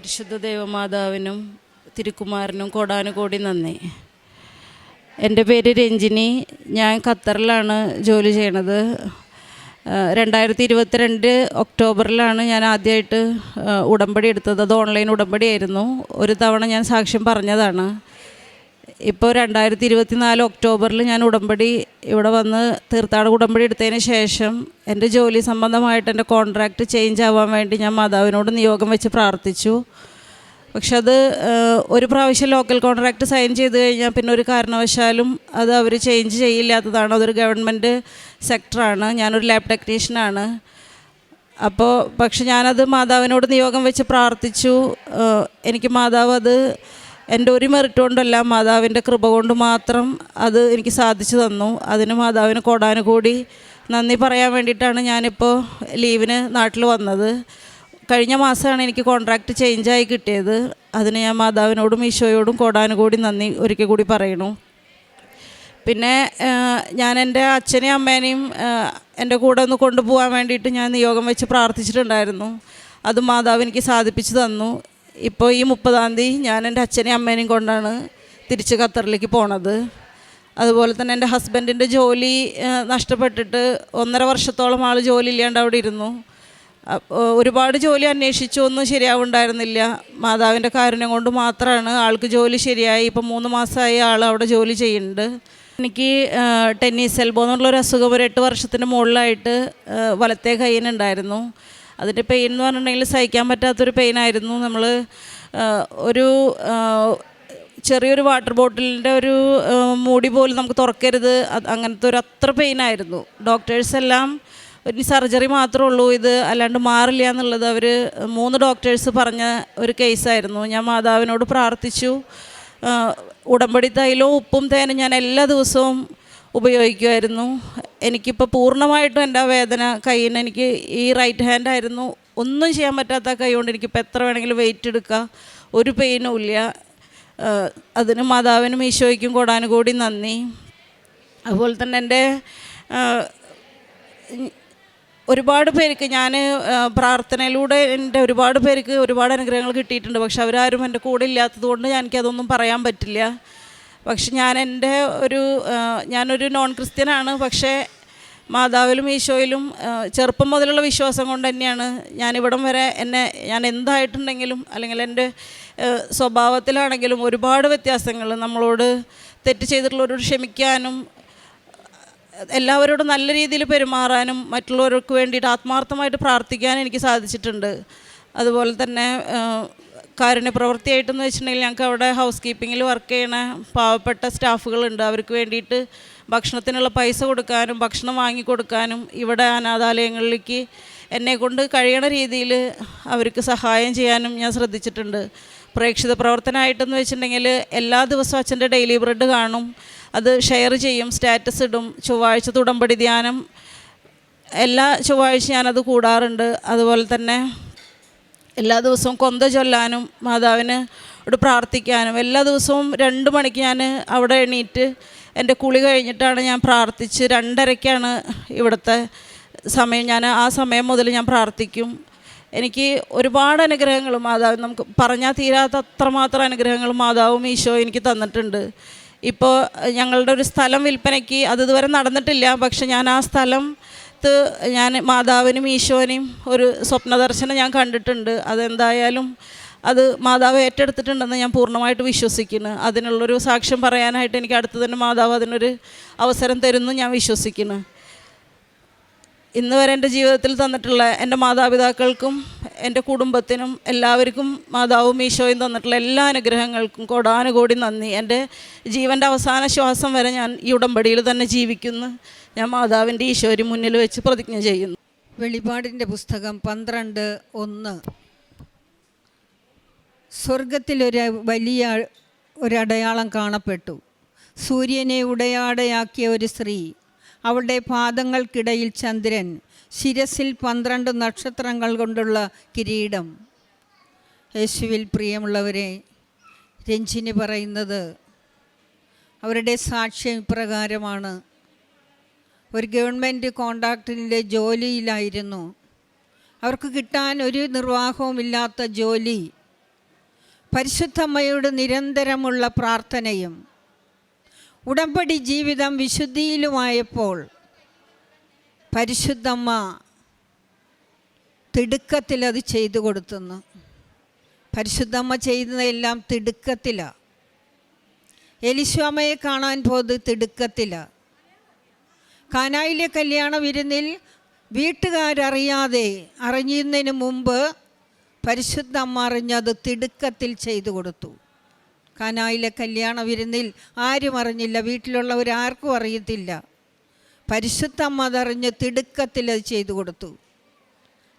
പരിശുദ്ധ ദേവമാതാവിനും തിരുക്കുമാരനും കോടാനുകോടി നന്ദി. എന്റെ പേര് രഞ്ജിനി. ഞാൻ ഖത്തറിലാണ് ജോലി ചെയ്യണത്. രണ്ടായിരത്തി ഇരുപത്തിരണ്ട് ഒക്ടോബറിലാണ് ഞാൻ ആദ്യമായിട്ട് ഉടമ്പടി എടുത്തത്. അത് ഓൺലൈൻ ഉടമ്പടിയായിരുന്നു. ഒരു തവണ ഞാൻ സാക്ഷ്യം പറഞ്ഞതാണ്. ഇപ്പോൾ രണ്ടായിരത്തി ഇരുപത്തി നാല് ഒക്ടോബറിൽ ഞാൻ ഉടമ്പടി ഇവിടെ വന്ന് തീർത്ഥാടക ഉടമ്പടി എടുത്തതിന് ശേഷം എന്റെ ജോലി സംബന്ധമായിട്ട് എന്റെ കോൺട്രാക്റ്റ് ചേഞ്ച് ആവാൻ വേണ്ടി ഞാൻ മാതാവിനോട് നിയോഗം വെച്ച് പ്രാർത്ഥിച്ചു. പക്ഷെ അത് ഒരു പ്രാവശ്യം ലോക്കൽ കോൺട്രാക്റ്റ് സൈൻ ചെയ്ത് കഴിഞ്ഞാൽ പിന്നെ ഒരു കാരണവശാലും അത് അവർ ചേഞ്ച് ചെയ്യില്ലാത്തതാണ്. അതൊരു ഗവൺമെന്റ് സെക്ടറാണ് ഞാനൊരു ലാബ് ടെക്നീഷ്യനാണ് അപ്പോൾ പക്ഷെ ഞാനത് മാതാവിനോട് നിയോഗം വെച്ച് പ്രാർത്ഥിച്ചു. എനിക്ക് മാതാവ് അത് എന്റെ ഒരു മെറിറ്റ് കൊണ്ടല്ല മാതാവിന്റെ കൃപ കൊണ്ട് മാത്രം അത് എനിക്ക് സാധിച്ചു തന്നു. അതിന് മാതാവിന് കോടാനുകൂടി നന്ദി പറയാൻ വേണ്ടിയിട്ടാണ് ഞാനിപ്പോൾ ലീവിന് നാട്ടിൽ വന്നത്. കഴിഞ്ഞ മാസമാണ് എനിക്ക് കോൺട്രാക്റ്റ് ചേഞ്ചായി കിട്ടിയത്. അതിന് ഞാൻ മാതാവിനോടും ഈശോയോടും കോടാനുകൂടി നന്ദി ഒരിക്കൽ കൂടി പറയണു പിന്നെ ഞാൻ എന്റെ അച്ഛനെയും അമ്മേനെയും എന്റെ കൂടെ ഒന്ന് കൊണ്ടുപോകാൻ വേണ്ടിയിട്ട് ഞാൻ നിയോഗം വെച്ച് പ്രാർത്ഥിച്ചിട്ടുണ്ടായിരുന്നു. അത് മാതാവ് എനിക്ക് സാധിപ്പിച്ചു തന്നു. ഇപ്പോൾ ഈ മുപ്പതാം തീയതി ഞാൻ എന്റെ അച്ഛനെയും അമ്മേനെയും കൊണ്ടാണ് തിരിച്ച് ഖത്തറിലേക്ക് പോണത്. അതുപോലെ തന്നെ എന്റെ ഹസ്ബൻഡിന്റെ ജോലി നഷ്ടപ്പെട്ടിട്ട് ഒന്നര വർഷത്തോളം ആൾ ജോലി ഇല്ലാണ്ട് അവിടെ ഇരുന്നു. ഒരുപാട് ജോലി അന്വേഷിച്ചു ഒന്നും ശരിയാവുണ്ടായിരുന്നില്ല. മാതാവിന്റെ കാരുണ്യം കൊണ്ട് മാത്രമാണ് ആൾക്ക് ജോലി ശരിയായി. ഇപ്പം മൂന്ന് മാസമായി ആൾ അവിടെ ജോലി ചെയ്യുന്നുണ്ട്. എനിക്ക് ടെന്നീസ് എൽബോ എന്നുള്ളൊരു അസുഖം ഒരു എട്ട് വർഷത്തിന് മുകളിലായിട്ട് വലത്തെ കയ്യിനുണ്ടായിരുന്നു അതിന്റെ പെയിൻ എന്ന് പറഞ്ഞിട്ടുണ്ടെങ്കിൽ സഹിക്കാൻ പറ്റാത്തൊരു പെയിനായിരുന്നു നമ്മൾ ഒരു ചെറിയൊരു വാട്ടർ ബോട്ടിലിന്റെ ഒരു മൂടി പോലും നമുക്ക് തുറക്കരുത്. അങ്ങനത്തെ ഒരു അത്ര പെയിനായിരുന്നു ഡോക്ടേഴ്സ് എല്ലാം ഒരു സർജറി മാത്രമേ ഉള്ളൂ ഇത്. അല്ലാണ്ട് മാറില്ല എന്നുള്ളത് അവർ മൂന്ന് ഡോക്ടേഴ്സ് പറഞ്ഞ ഒരു കേസായിരുന്നു ഞാൻ മാതാവിനോട് പ്രാർത്ഥിച്ചു. ഉടമ്പടി തൈലവും ഉപ്പും തേനും ഞാൻ എല്ലാ ദിവസവും ഉപയോഗിക്കുമായിരുന്നു. എനിക്കിപ്പോൾ പൂർണമായിട്ടും എന്റെ വേദന കയ്യിന് എനിക്ക് ഈ റൈറ്റ് ഹാൻഡ് ആയിരുന്നു. ഒന്നും ചെയ്യാൻ പറ്റാത്ത കൈ കൊണ്ട് എനിക്കിപ്പോൾ എത്ര വേണമെങ്കിലും വെയിറ്റ് എടുക്കാം. ഒരു പെയിനും ഇല്ല. അതിന് മാതാവിനും ഈശോയ്ക്കും കൂടാനുകൂടി നന്ദി. അതുപോലെ തന്നെ എന്റെ ഒരുപാട് പേർക്ക് ഞാൻ പ്രാർത്ഥനയിലൂടെ എന്റെ ഒരുപാട് പേർക്ക് ഒരുപാട് അനുഗ്രഹങ്ങൾ കിട്ടിയിട്ടുണ്ട്. പക്ഷെ അവരാരും എന്റെ കൂടെ ഇല്ലാത്തത് കൊണ്ട് എനിക്കതൊന്നും പറയാൻ പറ്റില്ല. പക്ഷെ ഞാൻ എന്റെ ഒരു ഞാനൊരു നോൺ ക്രിസ്ത്യനാണ് പക്ഷേ മാതാവിലും ഈശോയിലും ചെറുപ്പം മുതലുള്ള വിശ്വാസം കൊണ്ട് തന്നെയാണ് ഞാനിവിടം വരെ എന്നെ ഞാൻ എന്തായിട്ടുണ്ടെങ്കിലും അല്ലെങ്കിൽ എന്റെ സ്വഭാവത്തിലാണെങ്കിലും ഒരുപാട് വ്യത്യാസങ്ങൾ നമ്മളോട് തെറ്റ് ചെയ്തിട്ടുള്ളവരോട് ക്ഷമിക്കാനും എല്ലാവരോടും നല്ല രീതിയിൽ പെരുമാറാനും മറ്റുള്ളവർക്ക് വേണ്ടിയിട്ട് ആത്മാർത്ഥമായിട്ട് പ്രാർത്ഥിക്കാനും എനിക്ക് സാധിച്ചിട്ടുണ്ട്. അതുപോലെ തന്നെ കാരുണ്യ പ്രവൃത്തിയായിട്ടെന്ന് വെച്ചിട്ടുണ്ടെങ്കിൽ ഞങ്ങൾക്ക് അവിടെ ഹൗസ് കീപ്പിങ്ങിൽ വർക്ക് ചെയ്യണ പാവപ്പെട്ട സ്റ്റാഫുകളുണ്ട്. അവർക്ക് വേണ്ടിയിട്ട് ഭക്ഷണത്തിനുള്ള പൈസ കൊടുക്കാനും ഭക്ഷണം വാങ്ങിക്കൊടുക്കാനും ഇവിടെ അനാഥാലയങ്ങളിലേക്ക് എന്നെ കൊണ്ട് കഴിയണ രീതിയിൽ അവർക്ക് സഹായം ചെയ്യാനും ഞാൻ ശ്രദ്ധിച്ചിട്ടുണ്ട്. പ്രേക്ഷിത പ്രവർത്തനമായിട്ടെന്ന് വെച്ചിട്ടുണ്ടെങ്കിൽ എല്ലാ ദിവസവും അച്ഛന്റെ ഡെയിലി ബ്രെഡ് കാണും. അത് ഷെയർ ചെയ്യും സ്റ്റാറ്റസ് ഇടും. ചൊവ്വാഴ്ച തുടമ്പടി ധ്യാനം. എല്ലാ ചൊവ്വാഴ്ച ഞാനത് കൂടാറുണ്ട്. അതുപോലെ തന്നെ എല്ലാ ദിവസവും കൊന്ത ചൊല്ലാനും മാതാവിന് ഇവിടെ പ്രാർത്ഥിക്കാനും എല്ലാ ദിവസവും രണ്ട് മണിക്ക് ഞാൻ അവിടെ എണീറ്റ് എന്റെ കുളി കഴിഞ്ഞിട്ടാണ് ഞാൻ പ്രാർത്ഥിച്ച് രണ്ടരയ്ക്കാണ് ഇവിടുത്തെ സമയം. ഞാൻ ആ സമയം മുതൽ ഞാൻ പ്രാർത്ഥിക്കും. എനിക്ക് ഒരുപാട് അനുഗ്രഹങ്ങൾ മാതാവ് നമുക്ക് പറഞ്ഞാൽ തീരാത്ത അത്രമാത്രം അനുഗ്രഹങ്ങൾ മാതാവും ഈശോ എനിക്ക് തന്നിട്ടുണ്ട്. ഇപ്പോൾ ഞങ്ങളുടെ ഒരു സ്ഥലം വിൽപ്പനയ്ക്ക് അത് ഇതുവരെ നടന്നിട്ടില്ല. പക്ഷെ ഞാൻ ആ സ്ഥലം ത്ത് ഞാൻ മാതാവിനും ഈശോനെയും ഒരു സ്വപ്നദർശനം ഞാൻ കണ്ടിട്ടുണ്ട്. അതെന്തായാലും അത് മാതാവ് ഏറ്റെടുത്തിട്ടുണ്ടെന്ന് ഞാൻ പൂർണമായിട്ട് വിശ്വസിക്കുന്നു. അതിനുള്ളൊരു സാക്ഷ്യം പറയാനായിട്ട് എനിക്ക് അടുത്ത് തന്നെ മാതാവ് അതിനൊരു അവസരം തരുന്നു ഞാൻ വിശ്വസിക്കുന്നു. ഇന്ന് വരെ എന്റെ ജീവിതത്തിൽ തന്നിട്ടുള്ള എന്റെ മാതാപിതാക്കൾക്കും എന്റെ കുടുംബത്തിനും എല്ലാവർക്കും മാതാവും ഈശോയും തന്നിട്ടുള്ള എല്ലാ അനുഗ്രഹങ്ങൾക്കും കോടാനുകോടി നന്ദി. എന്റെ ജീവന്റെ അവസാന ശ്വാസം വരെ ഞാൻ ഈ ഉടമ്പടിയിൽ തന്നെ ജീവിക്കുന്നു. ഞാൻ മാതാവിന്റെ ഈശോരി മുന്നിൽ വെച്ച് പ്രതിജ്ഞ ചെയ്യുന്നു. വെളിപാടിന്റെ പുസ്തകം പന്ത്രണ്ട് ഒന്ന്. സ്വർഗത്തിലൊരു വലിയ ഒരടയാളം കാണപ്പെട്ടു. സൂര്യനെ ഉടയാടയാക്കിയ ഒരു സ്ത്രീ അവളുടെ പാദങ്ങൾക്കിടയിൽ ചന്ദ്രൻ ശിരസിൽ പന്ത്രണ്ട് നക്ഷത്രങ്ങൾ കൊണ്ടുള്ള കിരീടം. യേശുവിൽ പ്രിയമുള്ളവരെ രഞ്ജിനി പറയുന്നത് അവരുടെ സാക്ഷ്യം ഇപ്രകാരമാണ്. ഒരു ഗവൺമെന്റ് കോൺട്രാക്റ്റിന്റെ ജോലിയിലായിരുന്നു. അവർക്ക് കിട്ടാൻ ഒരു നിർവാഹവുമില്ലാത്ത ജോലി പരിശുദ്ധമ്മയോട് നിരന്തരമുള്ള പ്രാർത്ഥനയും ഉടമ്പടി ജീവിതം വിശുദ്ധിയിലുമായപ്പോൾ പരിശുദ്ധമ്മ തിടുക്കത്തിൽ അത് ചെയ്തു കൊടുത്തുന്നു. പരിശുദ്ധമ്മ ചെയ്യുന്നതെല്ലാം തിടുക്കത്തിലാണ് എലിശ്വാമയെ കാണാൻ പോത് തിടുക്കത്തിലാണ് കാനായിലെ കല്യാണ വിരുന്നിൽ വീട്ടുകാരറിയാതെ അറിയുന്നതിന് മുമ്പ് പരിശുദ്ധ അമ്മ അറിഞ്ഞത് തിടുക്കത്തിൽ ചെയ്തു കൊടുത്തു. കാനായിലെ കല്യാണ വിരുന്നിൽ ആരും അറിഞ്ഞില്ല വീട്ടിലുള്ളവർ ആർക്കും അറിയത്തില്ല. പരിശുദ്ധ അമ്മ അതറിഞ്ഞ് തിടുക്കത്തിൽ അത് ചെയ്തു കൊടുത്തു.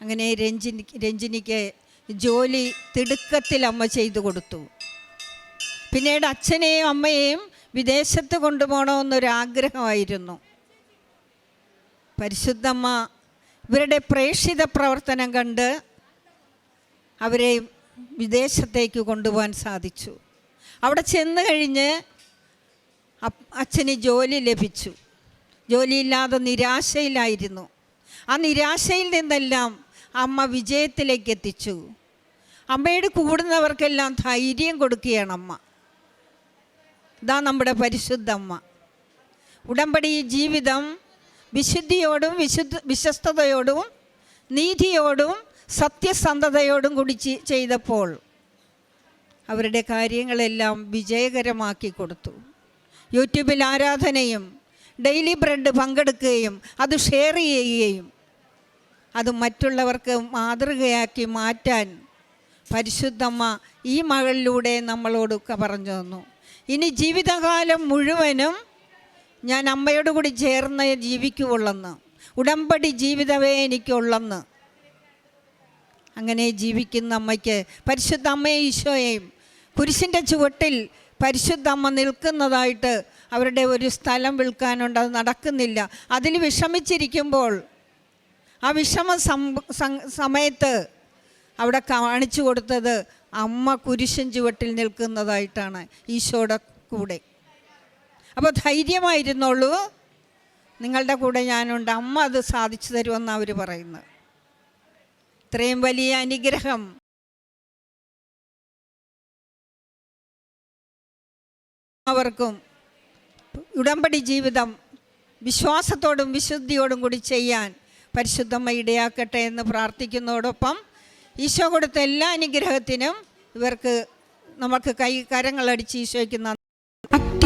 അങ്ങനെ രഞ്ജിനി രഞ്ജിനിക്ക് ജോലി തിടുക്കത്തിൽ അമ്മ ചെയ്തു കൊടുത്തു. പിന്നീട് അച്ഛനെയും അമ്മയെയും വിദേശത്ത് കൊണ്ടുപോകണമെന്നൊരാഗ്രഹമായിരുന്നു. പരിശുദ്ധമ്മ ഇവരുടെ പ്രേക്ഷിത പ്രവർത്തനം കണ്ട് അവരെ വിദേശത്തേക്ക് കൊണ്ടുപോകാൻ സാധിച്ചു. അവിടെ ചെന്ന് കഴിഞ്ഞ് അച്ഛന് ജോലി ലഭിച്ചു. ജോലിയില്ലാതെ നിരാശയിലായിരുന്നു. ആ നിരാശയിൽ നിന്നെല്ലാം അമ്മ വിജയത്തിലേക്ക് എത്തിച്ചു. അമ്മയുടെ കൂടുന്നവർക്കെല്ലാം ധൈര്യം കൊടുക്കുകയാണ് അമ്മ. ഇതാ നമ്മുടെ പരിശുദ്ധ അമ്മ ഉടമ്പടി ജീവിതം വിശുദ്ധിയോടും വിശുദ്ധ വിശ്വസ്തയോടും നീതിയോടും സത്യസന്ധതയോടും കൂടി ചെയ്തപ്പോൾ അവരുടെ കാര്യങ്ങളെല്ലാം വിജയകരമാക്കി കൊടുത്തു. യൂട്യൂബിൽ ആരാധനയും ഡെയിലി ബ്രെഡ് പങ്കെടുക്കുകയും അത് ഷെയർ ചെയ്യുകയും അത് മറ്റുള്ളവർക്ക് മാതൃകയാക്കി മാറ്റാൻ പരിശുദ്ധമ്മ ഈ മകളിലൂടെ നമ്മളോടൊക്കെ പറഞ്ഞു തന്നു ഇനി ജീവിതകാലം മുഴുവനും ഞാൻ അമ്മയോട് കൂടി ചേർന്ന് ജീവിക്കുവുള്ളെന്ന്. ഉടമ്പടി ജീവിതമേ എനിക്കുള്ളെന്ന്. അങ്ങനെ ജീവിക്കുന്ന അമ്മയ്ക്ക് പരിശുദ്ധ അമ്മയെ ഈശോയെയും കുരിശിന്റെ ചുവട്ടിൽ പരിശുദ്ധ അമ്മ നിൽക്കുന്നതായിട്ട് അവരുടെ ഒരു സ്ഥലം വിൽക്കാനുണ്ട്. അത് നടക്കുന്നില്ല. അതിൽ വിഷമിച്ചിരിക്കുമ്പോൾ ആ വിഷമ സമയത്ത് അവിടെ കാണിച്ചു കൊടുത്തത് അമ്മ കുരിശൻ ചുവട്ടിൽ നിൽക്കുന്നതായിട്ടാണ് ഈശോയുടെ കൂടെ. അപ്പോൾ ധൈര്യമായിരുന്നുള്ളൂ നിങ്ങളുടെ കൂടെ ഞാനുണ്ട്. അമ്മ അത് സാധിച്ചു തരുമെന്നാണ് അവർ പറയുന്നത്. ഇത്രയും വലിയ അനുഗ്രഹം. അവർക്കും ഉടമ്പടി ജീവിതം വിശ്വാസത്തോടും വിശുദ്ധിയോടും കൂടി ചെയ്യാൻ പരിശുദ്ധമ്മ ഇടയാക്കട്ടെ എന്ന് പ്രാർത്ഥിക്കുന്നതോടൊപ്പം ഈശോ കൊടുത്ത എല്ലാ അനുഗ്രഹത്തിനും ഇവർക്ക് നമുക്ക് കൈ കരങ്ങളടിച്ച് ഈശോയ്ക്ക് നന്ദി.